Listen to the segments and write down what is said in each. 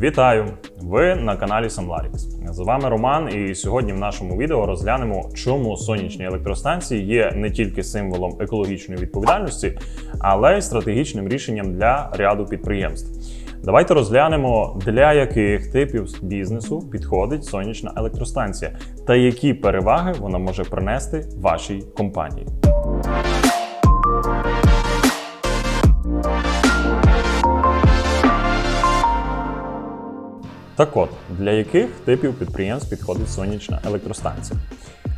Вітаю! Ви на каналі Sunlarix. З вами Роман, і сьогодні в нашому відео розглянемо, чому сонячні електростанції є не тільки символом екологічної відповідальності, але й стратегічним рішенням для ряду підприємств. Давайте розглянемо, для яких типів бізнесу підходить сонячна електростанція та які переваги вона може принести вашій компанії. Так от, для яких типів підприємств підходить сонячна електростанція?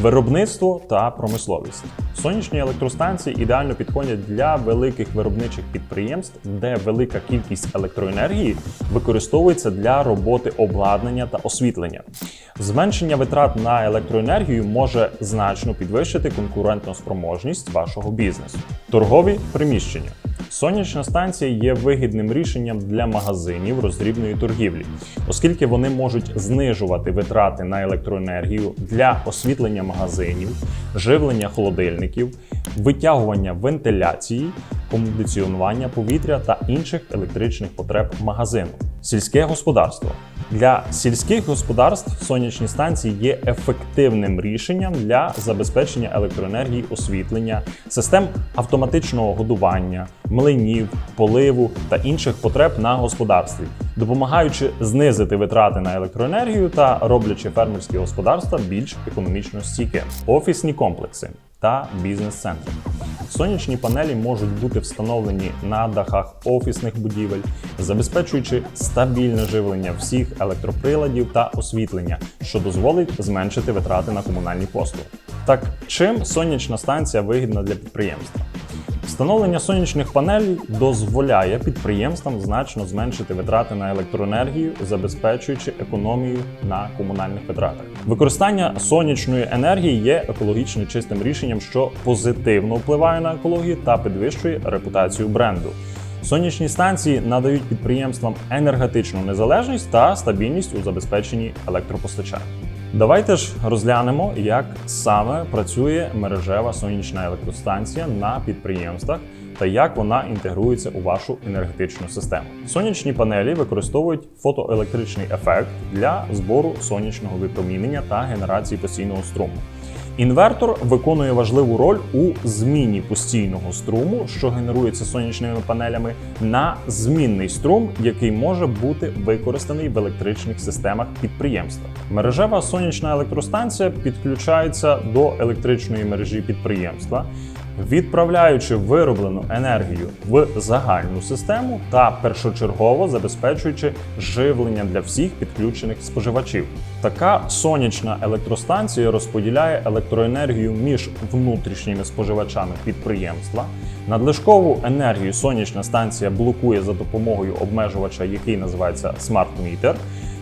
Виробництво та промисловість. Сонячні електростанції ідеально підходять для великих виробничих підприємств, де велика кількість електроенергії використовується для роботи обладнання та освітлення. Зменшення витрат на електроенергію може значно підвищити конкурентну спроможність вашого бізнесу. Торгові приміщення. Сонячна станція є вигідним рішенням для магазинів роздрібної торгівлі, оскільки вони можуть знижувати витрати на електроенергію для освітлення магазинів, живлення холодильників, витягування вентиляції, кондиціонування повітря та інших електричних потреб магазину. Сільське господарство для сільських господарств сонячні станції є ефективним рішенням для забезпечення електроенергії, освітлення, систем автоматичного годування, млинів, поливу та інших потреб на господарстві, допомагаючи знизити витрати на електроенергію та роблячи фермерські господарства більш економічно стійкими. Офісні комплекси та бізнес-центри. Сонячні панелі можуть бути встановлені на дахах офісних будівель, забезпечуючи стабільне живлення всіх електроприладів та освітлення, що дозволить зменшити витрати на комунальні послуги. Так, чим сонячна станція вигідна для підприємства? Встановлення сонячних панелей дозволяє підприємствам значно зменшити витрати на електроенергію, забезпечуючи економію на комунальних витратах. Використання сонячної енергії є екологічно чистим рішенням, що позитивно впливає на екологію та підвищує репутацію бренду. Сонячні станції надають підприємствам енергетичну незалежність та стабільність у забезпеченні електропостачання. Давайте ж розглянемо, як саме працює мережева сонячна електростанція на підприємствах та як вона інтегрується у вашу енергетичну систему. Сонячні панелі використовують фотоелектричний ефект для збору сонячного випромінення та генерації постійного струму. Інвертор виконує важливу роль у зміні постійного струму, що генерується сонячними панелями, на змінний струм, який може бути використаний в електричних системах підприємства. Мережева сонячна електростанція підключається до електричної мережі підприємства. Відправляючи вироблену енергію в загальну систему та першочергово забезпечуючи живлення для всіх підключених споживачів. Така сонячна електростанція розподіляє електроенергію між внутрішніми споживачами підприємства. Надлишкову енергію сонячна станція блокує за допомогою обмежувача, який називається Meter.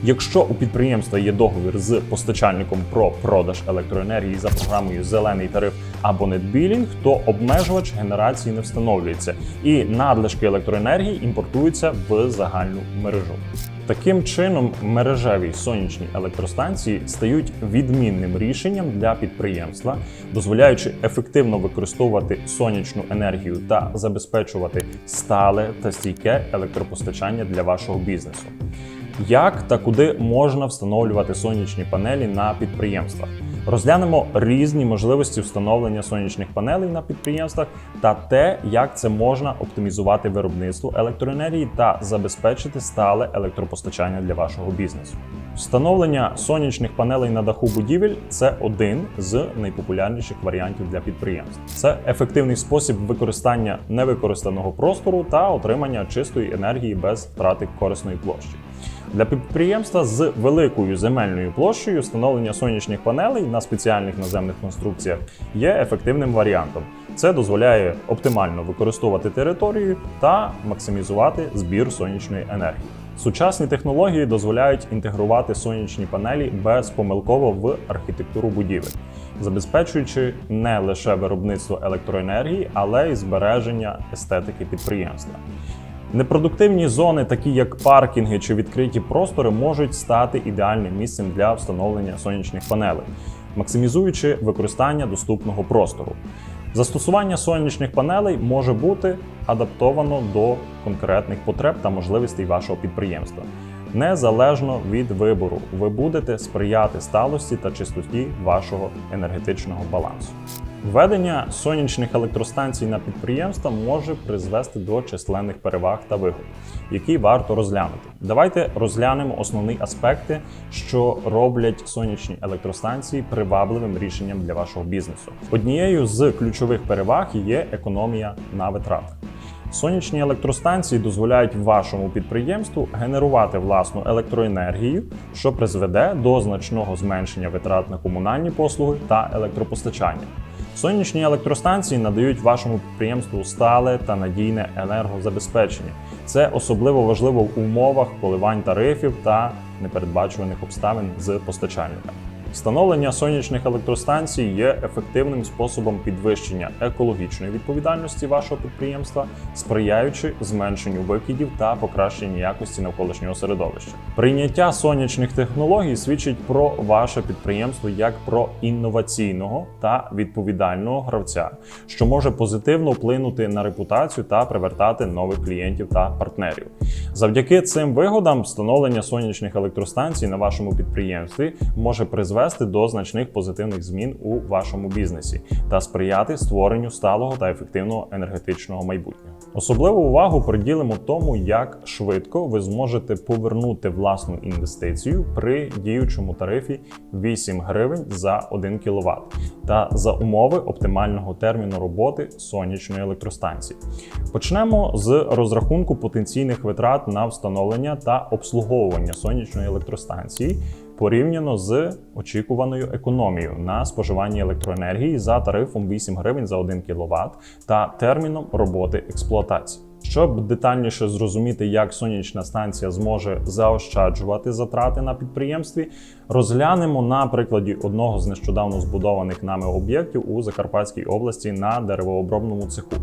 Якщо у підприємства є договір з постачальником про продаж електроенергії за програмою Зелений тариф або NetBilling, то обмежувач генерації не встановлюється, і надлишки електроенергії імпортуються в загальну мережу. Таким чином, мережеві сонячні електростанції стають відмінним рішенням для підприємства, дозволяючи ефективно використовувати сонячну енергію та забезпечувати стале та стійке електропостачання для вашого бізнесу. Як та куди можна встановлювати сонячні панелі на підприємствах? Розглянемо різні можливості встановлення сонячних панелей на підприємствах та те, як це можна оптимізувати виробництво електроенергії та забезпечити стале електропостачання для вашого бізнесу. Встановлення сонячних панелей на даху будівель це один з найпопулярніших варіантів для підприємств. Це ефективний спосіб використання невикористаного простору та отримання чистої енергії без втрати корисної площі. Для підприємства з великою земельною площею встановлення сонячних панелей на спеціальних наземних конструкціях є ефективним варіантом. Це дозволяє оптимально використовувати територію та максимізувати збір сонячної енергії. Сучасні технології дозволяють інтегрувати сонячні панелі безпомилково в архітектуру будівель, забезпечуючи не лише виробництво електроенергії, але й збереження естетики підприємства. Непродуктивні зони, такі як паркінги чи відкриті простори, можуть стати ідеальним місцем для встановлення сонячних панелей, максимізуючи використання доступного простору. Застосування сонячних панелей може бути адаптовано до конкретних потреб та можливостей вашого підприємства. Незалежно від вибору, ви будете сприяти сталості та чистоті вашого енергетичного балансу. Введення сонячних електростанцій на підприємства може призвести до численних переваг та вигод, які варто розглянути. Давайте розглянемо основні аспекти, що роблять сонячні електростанції привабливим рішенням для вашого бізнесу. Однією з ключових переваг є економія на витратах. Сонячні електростанції дозволяють вашому підприємству генерувати власну електроенергію, що призведе до значного зменшення витрат на комунальні послуги та електропостачання. Сонячні електростанції надають вашому підприємству стале та надійне енергозабезпечення. Це особливо важливо в умовах коливань тарифів та непередбачуваних обставин з постачальниками. Встановлення сонячних електростанцій є ефективним способом підвищення екологічної відповідальності вашого підприємства, сприяючи зменшенню викидів та покращенню якості навколишнього середовища. Прийняття сонячних технологій свідчить про ваше підприємство як про інноваційного та відповідального гравця, що може позитивно вплинути на репутацію та привертати нових клієнтів та партнерів. Завдяки цим вигодам встановлення сонячних електростанцій на вашому підприємстві може призвести до значних позитивних змін у вашому бізнесі та сприяти створенню сталого та ефективного енергетичного майбутнього. Особливу увагу приділимо тому, як швидко ви зможете повернути власну інвестицію при діючому тарифі 8 гривень за 1 кВт та за умови оптимального терміну роботи сонячної електростанції. Почнемо з розрахунку потенційних витрат на встановлення та обслуговування сонячної електростанції порівняно з очікуваною економією на споживанні електроенергії за тарифом 8 гривень за 1 кВт та терміном роботи експлуатації. Щоб детальніше зрозуміти, як сонячна станція зможе заощаджувати затрати на підприємстві, розглянемо на прикладі одного з нещодавно збудованих нами об'єктів у Закарпатській області на деревообробному цеху.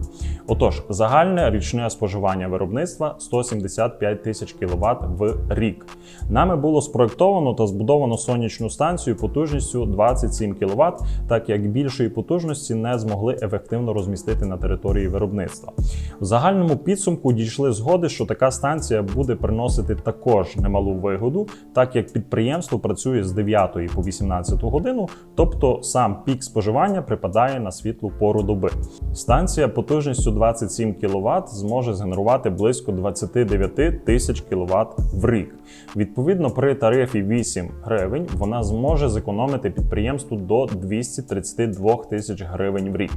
Отож, загальне річне споживання виробництва 175 тисяч кВт в рік. Нами було спроектовано та збудовано сонячну станцію потужністю 27 кВт, так як більшої потужності не змогли ефективно розмістити на території виробництва. В загальному підсумку дійшли згоди, що така станція буде приносити також немалу вигоду, так як підприємство працює з 9 по 18 годину, тобто сам пік споживання припадає на світлу пору доби. Станція потужністю 27 кВт зможе згенерувати близько 29 тисяч кВт в рік. Відповідно, при тарифі 8 гривень вона зможе зекономити підприємству до 232 тисяч гривень в рік.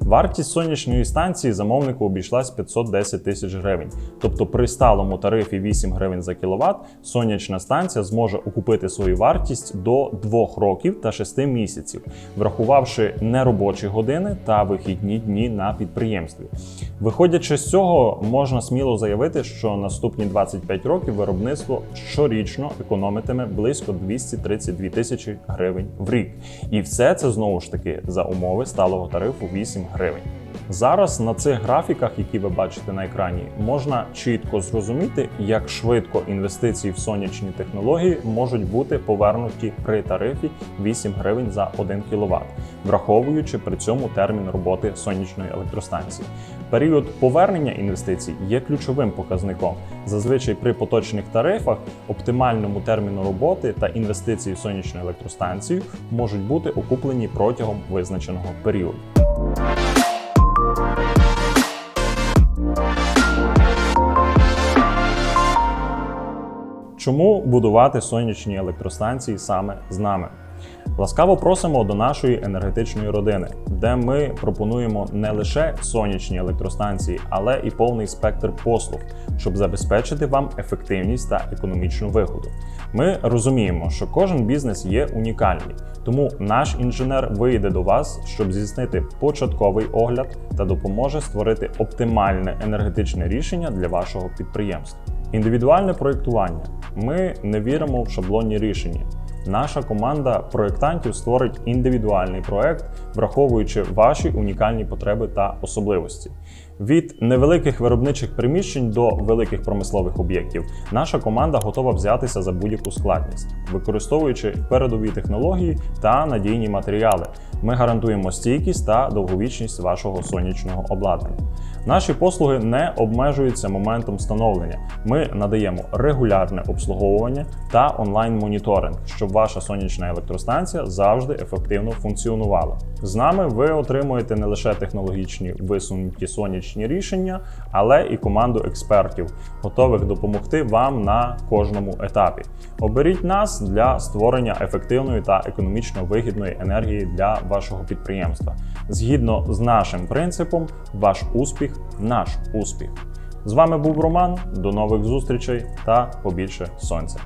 Вартість сонячної станції замовнику обійшлась 510 тисяч гривень. Тобто при сталому тарифі 8 гривень за кіловат сонячна станція зможе окупити свою вартість до 2 років та 6 місяців, врахувавши неробочі години та вихідні дні на підприємстві. Виходячи з цього, можна сміло заявити, що наступні 25 років виробництво щорічно економитиме близько 232 тисячі гривень в рік. І все це знову ж таки за умови сталого тарифу 8 гривень. Зараз на цих графіках, які ви бачите на екрані, можна чітко зрозуміти, як швидко інвестиції в сонячні технології можуть бути повернуті при тарифі 8 гривень за 1 кВт, враховуючи при цьому термін роботи сонячної електростанції. Період повернення інвестицій є ключовим показником. Зазвичай при поточних тарифах оптимальному терміну роботи та інвестиції в сонячну електростанцію можуть бути окуплені протягом визначеного періоду. Чому будувати сонячні електростанції саме з нами? Ласкаво просимо до нашої енергетичної родини, де ми пропонуємо не лише сонячні електростанції, але і повний спектр послуг, щоб забезпечити вам ефективність та економічну вигоду. Ми розуміємо, що кожен бізнес є унікальний, тому наш інженер вийде до вас, щоб здійснити початковий огляд та допоможе створити оптимальне енергетичне рішення для вашого підприємства. Індивідуальне проєктування. Ми не віримо в шаблонні рішення. Наша команда проєктантів створить індивідуальний проект, враховуючи ваші унікальні потреби та особливості. Від невеликих виробничих приміщень до великих промислових об'єктів наша команда готова взятися за будь-яку складність, використовуючи передові технології та надійні матеріали. Ми гарантуємо стійкість та довговічність вашого сонячного обладнання. Наші послуги не обмежуються моментом встановлення. Ми надаємо регулярне обслуговування та онлайн-моніторинг, щоб ваша сонячна електростанція завжди ефективно функціонувала. З нами ви отримуєте не лише технологічні висунуті сонячні рішення, але і команду експертів, готових допомогти вам на кожному етапі. Оберіть нас для створення ефективної та економічно вигідної енергії для вашого підприємства. Згідно з нашим принципом, ваш успіх наш успіх. З вами був Роман. До нових зустрічей та побільше сонця.